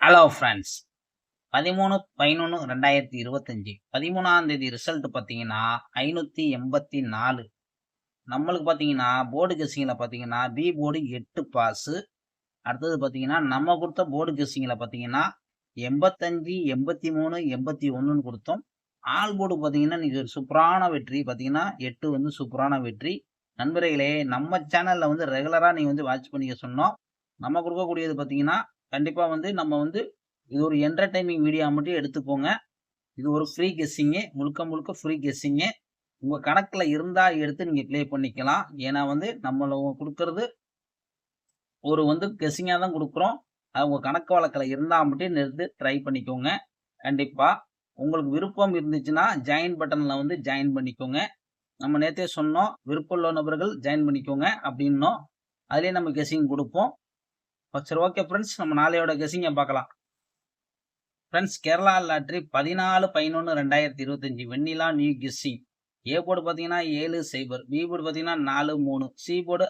Hello friends பதிமூணு பதினொன்று ரெண்டாயிரத்தி இருபத்தஞ்சி. பதிமூணாம் தேதி ரிசல்ட் பார்த்தீங்கன்னா ஐநூற்றி எண்பத்தி நாலு. நம்மளுக்கு பார்த்தீங்கன்னா போர்டு கெஸ்ஸிங்கில் பார்த்தீங்கன்னா பி போர்டு எட்டு பாஸு அடுத்தது பார்த்தீங்கன்னா நம்ம கொடுத்த போர்டு கெஸ்ஸிங்கில் பார்த்தீங்கன்னா எண்பத்தஞ்சு எண்பத்தி மூணு எண்பத்தி ஒன்றுன்னு கொடுத்தோம். ஆல் போர்டு பார்த்தீங்கன்னா நீங்கள் ஒரு சூப்பரான வெற்றி. பார்த்தீங்கன்னா எட்டு வந்து சூப்பரான வெற்றி. நண்பர்களே நம்ம சேனலில் வந்து ரெகுலராக நீங்கள் வந்து வாட்ச் பண்ணிக்க சொன்னோம். நம்ம கொடுக்கக்கூடியது பார்த்தீங்கன்னா கண்டிப்பாக வந்து நம்ம வந்து இது ஒரு என்டர்டைனிங் வீடியோ மட்டும் எடுத்துக்கோங்க. இது ஒரு ஃப்ரீ கெஸ்ஸிங்கு முழுக்க முழுக்க ஃப்ரீ கெஸ்ஸிங்கு உங்கள் கணக்கில் இருந்தால் எடுத்து நீங்கள் ப்ளே பண்ணிக்கலாம். ஏன்னா வந்து நம்மள கொடுக்கறது ஒரு வந்து கெஸ்ஸிங்காக தான் கொடுக்குறோம். அது உங்கள் கணக்கு வழக்கில் இருந்தால் மட்டும் எடுத்து ட்ரை பண்ணிக்கோங்க. கண்டிப்பாக உங்களுக்கு விருப்பம் இருந்துச்சுன்னா ஜாயின் பட்டனில் வந்து ஜாயின் பண்ணிக்கோங்க. நம்ம நேற்றே சொன்னோம் விருப்பம் உள்ள நபர்கள் ஜாயின் பண்ணிக்கோங்க அப்படின்னோம். அதுலேயே நம்ம கெஸ்ஸிங் கொடுப்போம். சரி ஓகே ஃப்ரெண்ட்ஸ் நம்ம நாளையோட கெஸிங்கை பார்க்கலாம். ஃப்ரெண்ட்ஸ் கேரளா லாட்ரி பதினாலு பதினொன்று ரெண்டாயிரத்தி இருபத்தஞ்சி Vennila new guessing a board பார்த்தீங்கன்னா ஏழு சைபர் பி போர்டு பார்த்தீங்கன்னா நாலு மூணு. சி போர்டு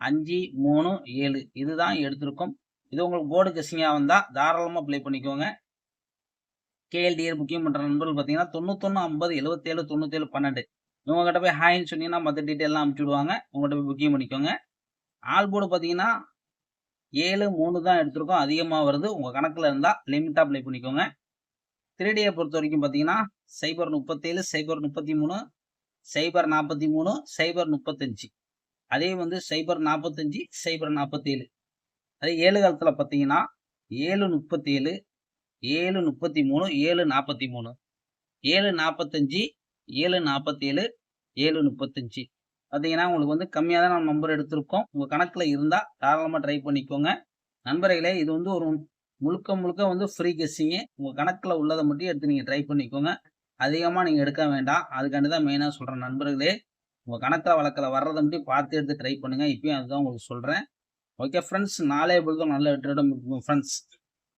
அஞ்சு மூணு ஏழு. இதுதான் எடுத்திருக்கோம். இது உங்களுக்கு போர்டு கெஸ்ஸிங்காக வந்தால் தாராளமாக ப்ளே பண்ணிக்கோங்க. கேஎல்டிஆர் புக்கிங் பண்ணுற நண்பர்கள் பார்த்தீங்கன்னா தொண்ணூத்தொன்று ஐம்பது எழுபத்தேழு தொண்ணூத்தேழு பன்னெண்டு. இவங்ககிட்ட போய் ஹாய்ன்னு சொன்னீங்கன்னா மற்ற டீட்டெயிலாம் அனுப்பிச்சி விடுவாங்க. உங்கள்கிட்ட போய் புக்கிங் பண்ணிக்கோங்க. ஆல் போர்டு பார்த்தீங்கன்னா ஏழு மூணு தான் எடுத்திருக்கோம். அதிகமாக வருது. உங்கள் கணக்கில் இருந்தால் லிமிட்டாக அப்ளை பண்ணிக்கோங்க. த்ரீடியை பொறுத்த வரைக்கும் பார்த்தீங்கன்னா சைபர் முப்பத்தேழு சைபர் முப்பத்தி மூணு சைபர் நாற்பத்தி மூணு சைபர் முப்பத்தஞ்சு. அதே வந்து சைபர் நாற்பத்தஞ்சு சைபர் நாற்பத்தேழு அதே ஏழு காலத்தில் பார்த்தீங்கன்னா ஏழு முப்பத்தேழு ஏழு முப்பத்தி மூணு ஏழு நாற்பத்தி மூணு ஏழு நாற்பத்தஞ்சு ஏழு நாற்பத்தேழு ஏழு முப்பத்தஞ்சு. பார்த்தீங்கன்னா உங்களுக்கு வந்து கம்மியாக தான் நம்ம நம்பர் எடுத்திருக்கோம். உங்கள் கணக்கில் இருந்தால் தாராளமாக ட்ரை பண்ணிக்கோங்க. நண்பர்களே இது வந்து ஒரு முழுக்க முழுக்க வந்து ஃப்ரீ கெஸ்ஸிங்கு உங்கள் கணக்கில் உள்ளதை மட்டும் எடுத்து நீங்கள் ட்ரை பண்ணிக்கோங்க. அதிகமாக நீங்கள் எடுக்க வேண்டாம். அதுக்காண்டி தான் மெயினாக சொல்கிறேன் நண்பர்களே. உங்கள் கணக்கில் வழக்கில் வர்றதை மட்டும் பார்த்து எடுத்து ட்ரை பண்ணுங்கள் இப்பயும் அதுதான் உங்களுக்கு சொல்கிறேன் ஓகே ஃப்ரெண்ட்ஸ் நாளே பொழுதும் நல்ல வெற்றிடம் ஃப்ரெண்ட்ஸ்